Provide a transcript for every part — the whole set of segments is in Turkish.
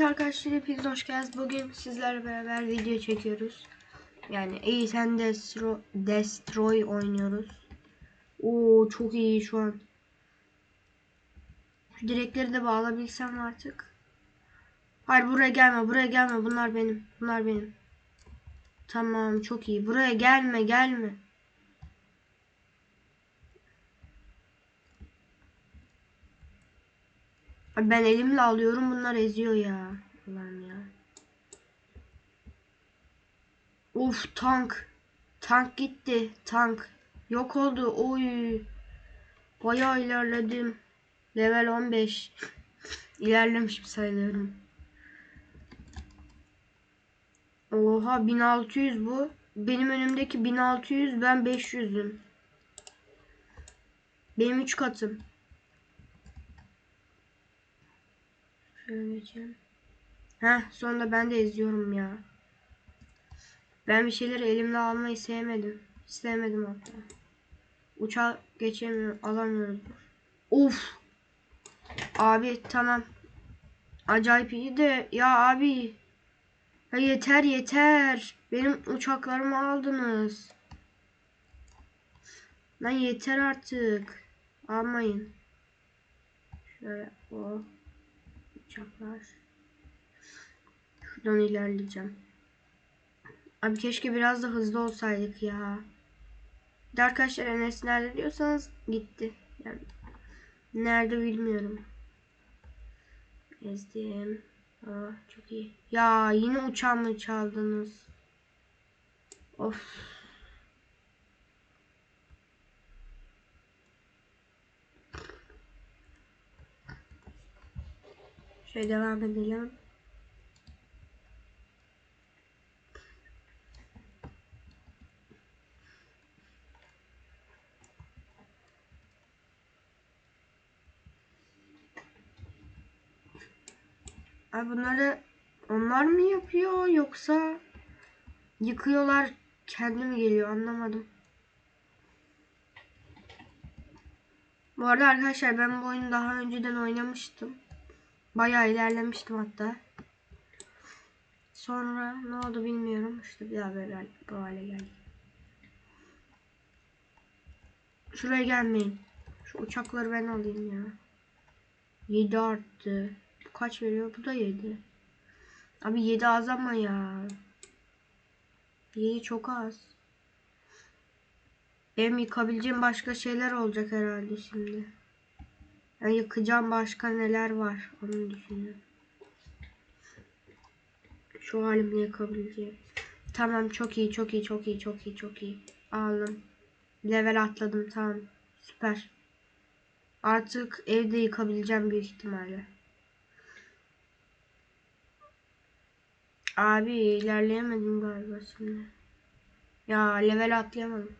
Evet arkadaşlar hepiniz hoş geldiniz. Bugün sizlerle beraber video çekiyoruz. Yani Ace and Destroy, Destroy oynuyoruz. Oo çok iyi şu an. Şu direkleri de bağlabilsem artık. Hayır buraya gelme buraya gelme bunlar benim. Bunlar benim. Tamam çok iyi. Buraya gelme gelme. Ben elimle alıyorum bunlar eziyor ya. Allah'ım ya. Of tank. Tank gitti. Tank. Yok oldu. Oy. Bayağı ilerledim. Level 15. İlerlemiş sayılıyorum. Oha 1600 bu. Benim önümdeki 1600 ben 500'üm. Benim 3 katım. Şöyle geçelim. Heh sonunda ben de izliyorum ya. Ben bir şeyleri elimle almayı sevmedim. Sevmedim hatta. Uçağa geçemiyorum. Alamıyoruz. Of. Abi tamam. Acayip iyi de ya abi. Ya yeter yeter. Benim uçaklarımı aldınız. Lan yeter artık. Almayın. Şöyle o uçaklar. Şuradan ilerleyeceğim. Abi keşke biraz da hızlı olsaydık ya. Bir de arkadaşlar Enes nerede diyorsanız gitti. Yani nerede bilmiyorum. Ezdim. Aa, çok iyi. Ya yine uçağımı çaldınız. Of. Şöyle devam edelim. Ay bunları onlar mı yapıyor yoksa yıkıyorlar kendi mi geliyor anlamadım. Bu arada arkadaşlar ben bu oyunu daha önceden oynamıştım. Bayağı ilerlemiştim hatta. Sonra ne oldu bilmiyorum. İşte bir daha böyle bu hale geldi. Şuraya gelmeyin. Şu uçakları ben alayım ya. 7 arttı. Bu kaç veriyor? Bu da 7. Abi 7 az ama ya. 7 çok az. Benim yıkabileceğim başka şeyler olacak herhalde şimdi. Yani yıkacağım başka neler var onu düşünüyorum. Şu halimle yıkabileceğim. Tamam çok iyi çok iyi çok iyi çok iyi çok iyi. Aldım. Level atladım tamam. Süper. Artık evde yıkabileceğim büyük ihtimalle. Abi ilerleyemedim galiba şimdi. Ya level atlayamadım.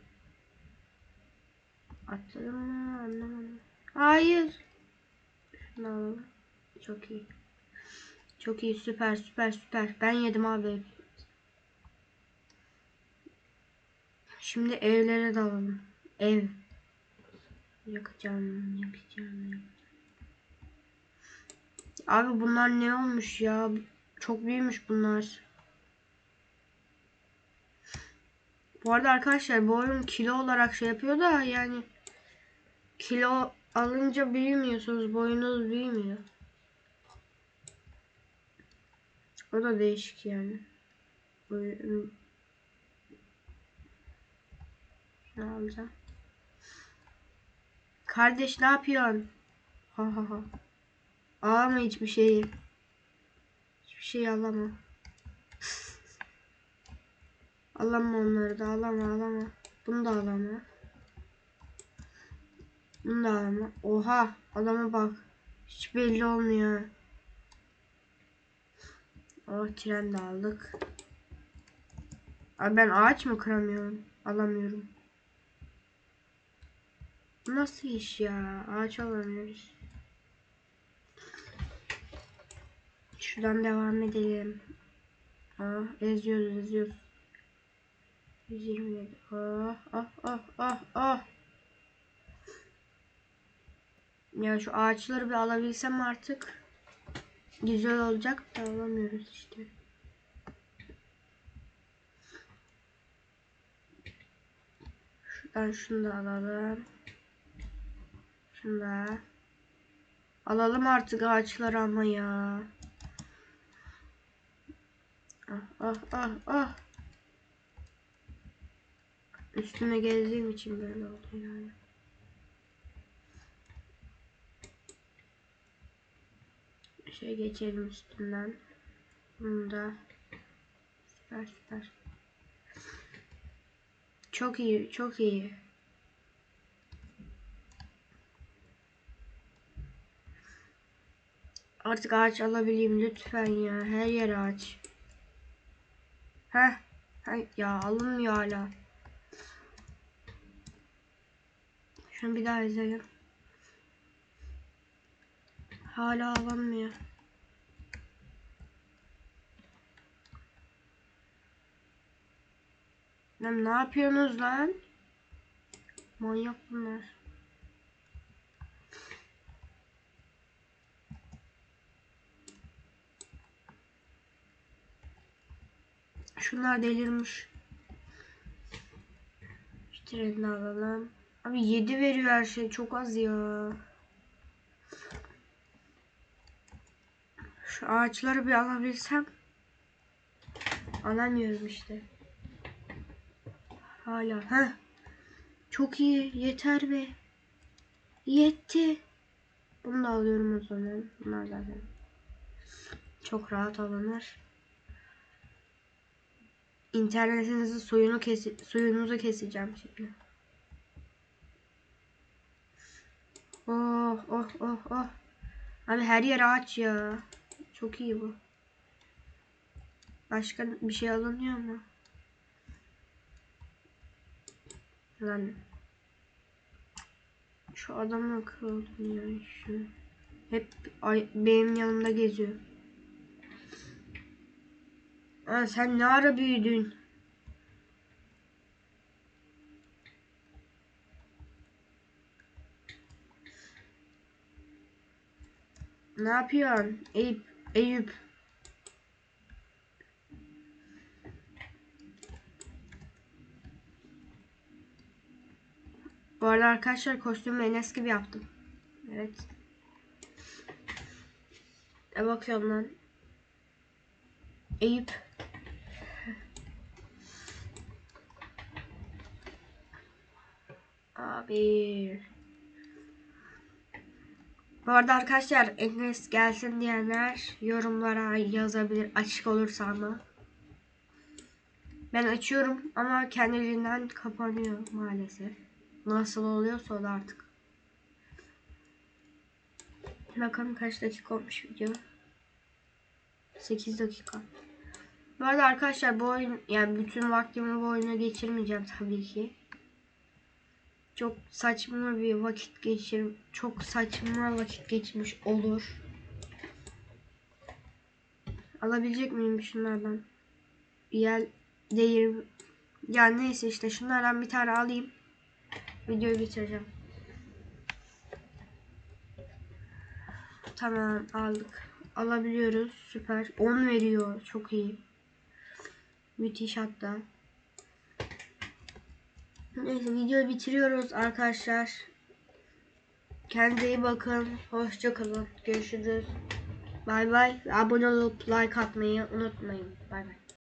Atladım mı anlamadım. Hayır. Alalım. Çok iyi. Çok iyi süper süper süper. Ben yedim abi. Şimdi evlere dalalım. Ev. Yakacağım, yakacağım, yakacağım. Abi bunlar ne olmuş ya? Çok büyümüş bunlar. Bu arada arkadaşlar bu oyun kilo olarak şey yapıyor da yani kilo alınca büyümüyorsunuz. Boyunuz büyümüyor. O da değişik yani. Şunu alacağım. Kardeş ne yapıyorsun? Ha ha ha. Ağlama hiçbir şeyi. Hiçbir şey ağlama. Ağlama onları da ağlama ağlama. Bunu da ağlama. Ağlama. Oha adama bak. Hiç belli olmuyor. Oh tren de aldık. Abi ben ağaç mı kıramıyorum? Alamıyorum. Nasıl iş ya? Ağaç alamıyoruz. Şuradan devam edelim. Ah eziyoruz eziyoruz. 127. Ah ah ah ah ah. Ya şu ağaçları bir alabilsem artık. güzel olacak da alamıyoruz işte. Şuradan şunu da alalım. Şunu. Alalım artık ağaçları ama ya. Ah ah ah ah. Üstüne gezdiğim için böyle oldu yani. Şey geçelim üstünden. Bunu da. Süper süper. Çok iyi, çok iyi. Artık ağaç alabileyim lütfen ya. Her yer ağaç. Heh. Heh. Ya alınmıyor hala. Şunu bir daha izleyelim. Hala alınmıyor. Ne yapıyorsunuz lan? Manyak bunlar. Şunlar delirmiş. Şu alalım. Abi 7 veriyor her şey. Çok az ya. Şu ağaçları bir alabilsem. Alamıyorum işte. Hala. ha Çok iyi. Yeter be. Yetti. Bunu da alıyorum o zaman. Bunlar zaten. Çok rahat alınır. İnternetinizi suyunu kesi suyunuzu keseceğim şimdi. Oh oh oh oh. Abi her yer ağaç ya. Çok iyi bu. Başka bir şey alınıyor mu? Lan. Şu adamı akıl oldum ya. Şu. Hep ay, benim yanımda geziyor. Aa, sen ne ara büyüdün? Ne yapıyorsun? Eyüp, Eyüp. Bu arada arkadaşlar kostümü Enes gibi yaptım. Evet. E bakıyorum lan. Eyüp. Abi. Bu arada arkadaşlar Enes gelsin diyenler yorumlara yazabilir açık olursa ama. Ben açıyorum ama kendiliğinden kapanıyor maalesef. Nasıl oluyorsa o da artık. Bakalım kaç dakika olmuş video. 8 dakika. Bu arada arkadaşlar bu oyun yani bütün vaktimi bu oyuna geçirmeyeceğim tabii ki. Çok saçma bir vakit geçir çok saçma vakit geçmiş olur. Alabilecek miyim şunlardan? Yer değil. Yani neyse işte şunlardan bir tane alayım. Videoyu bitireceğim. Tamam aldık. Alabiliyoruz. Süper. 10 veriyor. Çok iyi. Müthiş hatta. Neyse videoyu bitiriyoruz arkadaşlar. Kendinize iyi bakın. Hoşça kalın. Görüşürüz. Bay bay. Abone olup like atmayı unutmayın. Bay bay.